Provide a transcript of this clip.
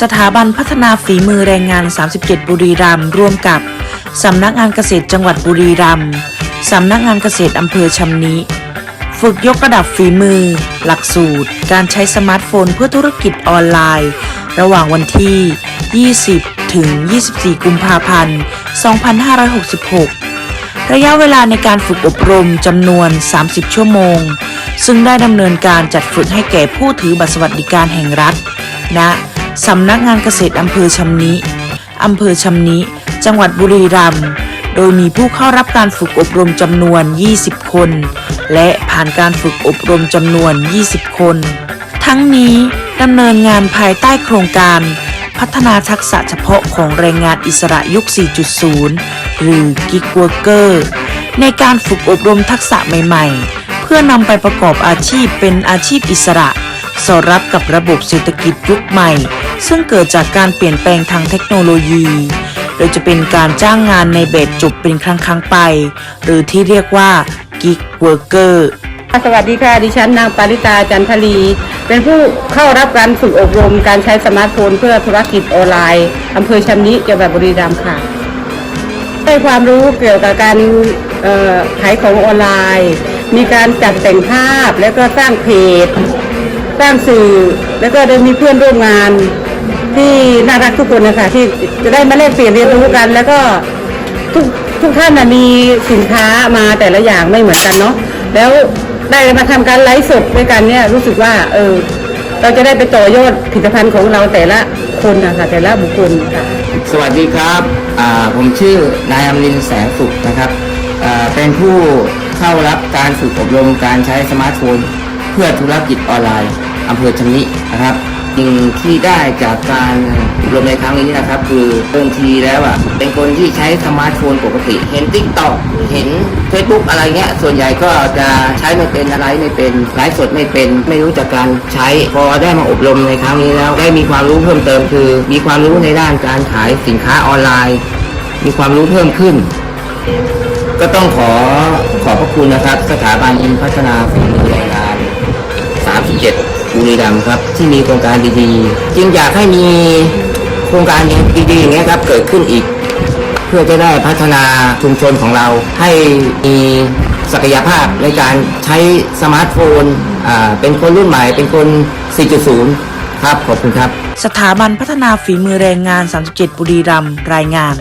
สถาบันพัฒนาฝีมือแรงงาน 37 บุรีรัมย์ร่วมกับ สำนักงานเกษตรจังหวัดบุรีรัมย์สำนักงานเกษตรอำเภอชำนิ ฝึกยกระดับฝีมือ หลักสูตร การใช้สมาร์ทโฟนเพื่อธุรกิจออนไลน์ ระหว่างวันที่ 20 ถึง 24 กุมภาพันธ์ 2566 ระยะเวลาในการฝึกอบรมจำนวน 30 ชั่วโมง ซึ่งได้ดำเนินการจัดฝึกให้แก่ผู้ถือบัตรสวัสดิการแห่งรัฐณ สำนักงานเกษตรอำเภอชำนิอำเภอชำนิ จังหวัดบุรีรัมย์โดยมีผู้เข้ารับการฝึกอบรมจำนวน 20 คน และผ่านการฝึกอบรมจำนวน 20 คน ทั้งนี้ดำเนินงานภายใต้โครงการ พัฒนาทักษะเฉพาะของแรงงานอิสระยุค 4.0 หรือ Gig Worker ในการฝึกอบรมทักษะใหม่ ๆ เพื่อนำไปประกอบอาชีพเป็นอาชีพอิสระ สอดรับกับระบบเศรษฐกิจยุคใหม่ ซึ่งเกิดจากการเปลี่ยนแปลงทางเทคโนโลยี โดยจะเป็นการจ้างงานในแบบจบเป็นครั้งครั้งไป หรือที่เรียกว่า Gig Worker สวัสดีค่ะ ดิฉันนางปาริตาจันทลี เป็นผู้เข้ารับการฝึกอบรมการใช้สมาร์ทโฟนเพื่อธุรกิจออนไลน์อำเภอชำนิจังหวัดบุรีรัมย์ค่ะได้ความรู้เกี่ยวกับการขายของออนไลน์ มีการจัดแต่งภาพแล้วก็สร้างเพจ สร้างสื่อ แล้วก็ได้มีเพื่อนร่วมงาน ที่น่ารักทุกคนนะคะที่จะได้มาแลกเปลี่ยนเรียนรู้กัน แล้วก็ทุกทุกท่านนะมีสินค้ามาแต่ละอย่างไม่เหมือนกันเนาะแล้วได้มาทำการไลฟ์สดด้วยกันเนี่ยรู้สึกว่าเออเราจะได้ไปต่อยอดผลิตภัณฑ์ของเราแต่ละคนนะคะแต่ละบุคคลค่ะสวัสดีครับผมชื่อนายอมรินแสงสุขนะครับเป็นผู้เข้ารับการฝึกอบรมการใช้สมาร์ทโฟน เพื่อธุรกิจออนไลน์อำเภอชำนินะครับ สิ่งที่ได้จากการอบรมในครั้งนี้นะครับ คือเดิมทีแล้วอะเป็นคนที่ใช้สมาร์ทโฟนปกติ เห็นทิกตอกเห็น Facebook อะไรเงี้ยส่วนใหญ่ก็จะใช้ไม่เป็นอะไรไม่เป็นไลฟ์สดไม่เป็นไม่รู้จักการใช้พอได้มาอบรมในครั้งนี้แล้วได้มีความรู้เพิ่มเติมคือ มีความรู้ในด้านการขายสินค้าออนไลน์ มีความรู้เพิ่มขึ้นก็ต้องขอขอบพระคุณนะครับ สถาบันยินพัฒนาฝีมือแรง 37บุรีรัมย์ครับ ที่มีโครงการดีๆ จึงอยากให้มีโครงการดีๆอย่างเงี้ยครับเกิดขึ้นอีก เพื่อจะได้พัฒนาชุมชนของเราให้มีศักยภาพในการใช้สมาร์ทโฟนเป็นคนรุ่นใหม่เป็นคน 4.0 ครับ ขอบคุณครับ สถาบันพัฒนาฝีมือแรงงาน 37 บุรีรัมย์รายงาน